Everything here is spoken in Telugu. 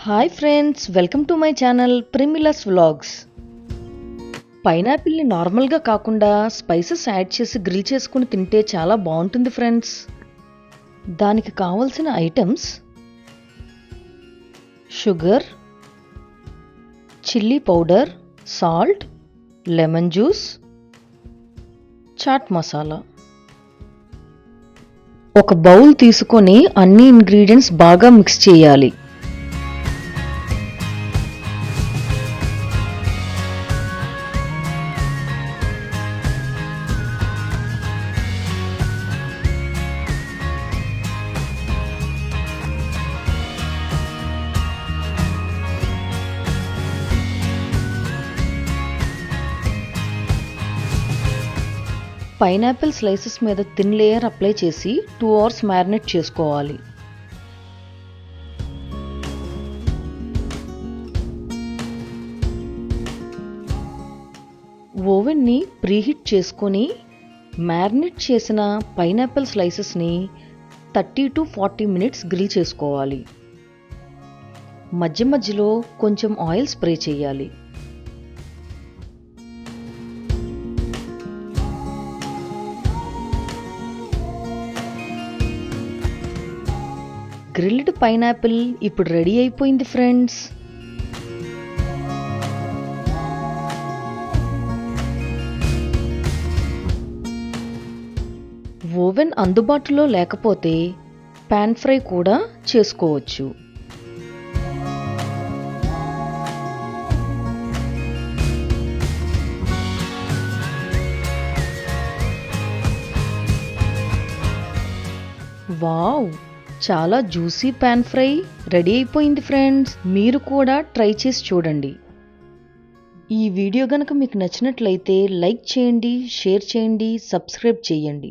Hi friends welcome to my channel ప్రిమిలస్ vlogs పైనాపిల్ని నార్మల్గా కాకుండా స్పైసెస్ యాడ్ చేసి గ్రిల్ చేసుకుని తింటే చాలా బాగుంటుంది ఫ్రెండ్స్ దానికి కావలసిన items sugar chilli powder salt lemon juice chaat masala ఒక బౌల్ తీసుకొని అన్ని ఇంగ్రీడియంట్స్ బాగా మిక్స్ చేయాలి. పైనాపిల్ స్లైసెస్ మీద థిన్ లేయర్ అప్లై చేసి టూ అవర్స్ మ్యారినేట్ చేసుకోవాలి. ఓవెన్ని ప్రీహీట్ చేసుకొని మ్యారినేట్ చేసిన pineapple స్లైసెస్ని thirty to forty minutes grill చేసుకోవాలి. మధ్య మధ్యలో కొంచెం ఆయిల్ స్ప్రే చేయాలి. గ్రిల్డ్ పైనాపిల్ ఇప్పుడు రెడీ అయిపోయింది ఫ్రెండ్స్. ఓవెన్ అందుబాటులో లేకపోతే పాన్ ఫ్రై కూడా చేసుకోవచ్చు. వావ్! చాలా జ్యూసీ పాన్ ఫ్రై రెడీ అయిపోయింది ఫ్రెండ్స్. మీరు కూడా ట్రై చేసి చూడండి. ఈ వీడియో గనక మీకు నచ్చినట్లయితే లైక్ చేయండి షేర్ చేయండి సబ్స్క్రైబ్ చేయండి.